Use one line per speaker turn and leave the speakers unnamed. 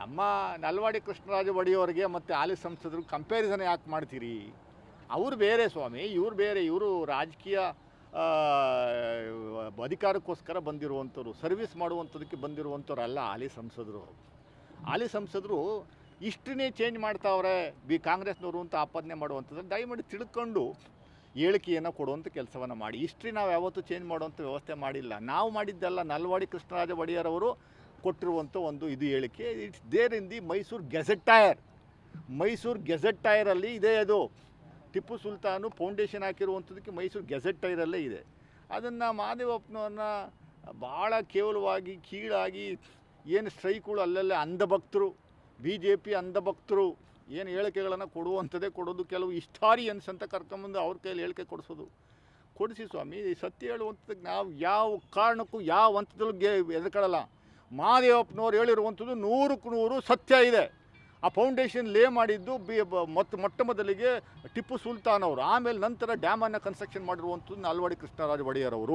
ನಮ್ಮ ನಲ್ವಾಡಿ ಕೃಷ್ಣರಾಜ ಒಡೆಯವರಿಗೆ ಮತ್ತು ಹಾಲಿ ಸಂಸದರು ಕಂಪ್ಯಾರಿಸನ್ ಯಾಕೆ ಮಾಡ್ತೀರಿ? ಅವರು ಬೇರೆ ಸ್ವಾಮಿ, ಇವ್ರು ಬೇರೆ, ಇವರು ರಾಜಕೀಯ ಅಧಿಕಾರಕ್ಕೋಸ್ಕರ ಬಂದಿರುವಂಥವ್ರು ಸರ್ವಿಸ್ ಮಾಡುವಂಥದಕ್ಕೆ ಬಂದಿರುವಂಥವ್ರು ಅಲ್ಲ ಹಾಲಿ ಸಂಸದರು ಹಾಲಿ ಸಂಸದರು ಇಷ್ಟನ್ನೇ ಚೇಂಜ್ ಮಾಡ್ತಾವ್ರೆ, ಬಿ ಕಾಂಗ್ರೆಸ್ನವರು ಅಂತ ಆಪಾದನೆ ಮಾಡುವಂಥದ್ದು, ದಯಮಾಡಿ ತಿಳ್ಕೊಂಡು ಹೇಳಿಕೆಯನ್ನು ಕೊಡುವಂಥ ಕೆಲಸವನ್ನು ಮಾಡಿ. ಹಿಸ್ಟ್ರಿ ನಾವು ಯಾವತ್ತೂ ಚೇಂಜ್ ಮಾಡುವಂಥ ವ್ಯವಸ್ಥೆ ಮಾಡಿಲ್ಲ. ನಾವು ಮಾಡಿದ್ದೆಲ್ಲ ನಲ್ವಾಡಿ ಕೃಷ್ಣರಾಜ ಒಡೆಯರವರು ಕೊಟ್ಟಿರುವಂಥ ಒಂದು ಇದು ಹೇಳಿಕೆ it's there in the Mysuru gazetteer Mysuru ಗೆಜೆಟ್ಟೈರಲ್ಲಿ ಇದೆ ಅದು. ಟಿಪ್ಪು ಸುಲ್ತಾನು ಫೌಂಡೇಶನ್ ಹಾಕಿರುವಂಥದ್ದಕ್ಕೆ ಮೈಸೂರು ಗೆಜೆಟ್ಟೈರಲ್ಲೇ ಇದೆ. ಅದನ್ನು ಮಹಾದೇವಪ್ಪನವ್ರನ್ನ ಭಾಳ ಕೇವಲವಾಗಿ ಕೀಳಾಗಿ ಏನು ಸ್ಟ್ರೈಕ್ಗಳು ಅಲ್ಲಲ್ಲೇ ಅಂಧಭಕ್ತರು ಬಿ ಜೆ ಪಿ ಅಂಧಭಕ್ತರು ಏನು ಹೇಳಿಕೆಗಳನ್ನು ಕೊಡುವಂಥದ್ದೇ ಕೊಡೋದು, ಕೆಲವು ಹಿಸ್ಟಾರಿಯನ್ಸ್ ಅಂತ ಕರ್ಕೊಂಬಂದು ಅವ್ರ ಕೈಯಲ್ಲಿ ಹೇಳಿಕೆ ಕೊಡಿಸೋದು. ಕೊಡಿಸಿ ಸ್ವಾಮಿ ಸತ್ಯ ಹೇಳುವಂಥದ್ದಕ್ಕೆ ನಾವು ಯಾವ ಕಾರಣಕ್ಕೂ ಯಾವ ಹಂತದಲ್ಲೂ ಗೆ ಮಹಾದೇವಪ್ಪನವ್ರು ಹೇಳಿರುವಂಥದ್ದು ನೂರಕ್ಕೆ ನೂರು ಸತ್ಯ ಇದೆ. ಆ ಫೌಂಡೇಶನ್ ಲೇ ಮಾಡಿದ್ದು ಬಿ ಮೊತ್ತ ಮೊಟ್ಟ ಮೊದಲಿಗೆ ಟಿಪ್ಪು ಸುಲ್ತಾನ್ ಅವರು ಆಮೇಲೆ ನಂತರ ಡ್ಯಾಮನ್ನು ಕನ್ಸ್ಟ್ರಕ್ಷನ್ ಮಾಡಿರುವಂಥದ್ದು ನಾಲ್ವಾಡಿ ಕೃಷ್ಣರಾಜ ಒಡೆಯರ್ ಅವರು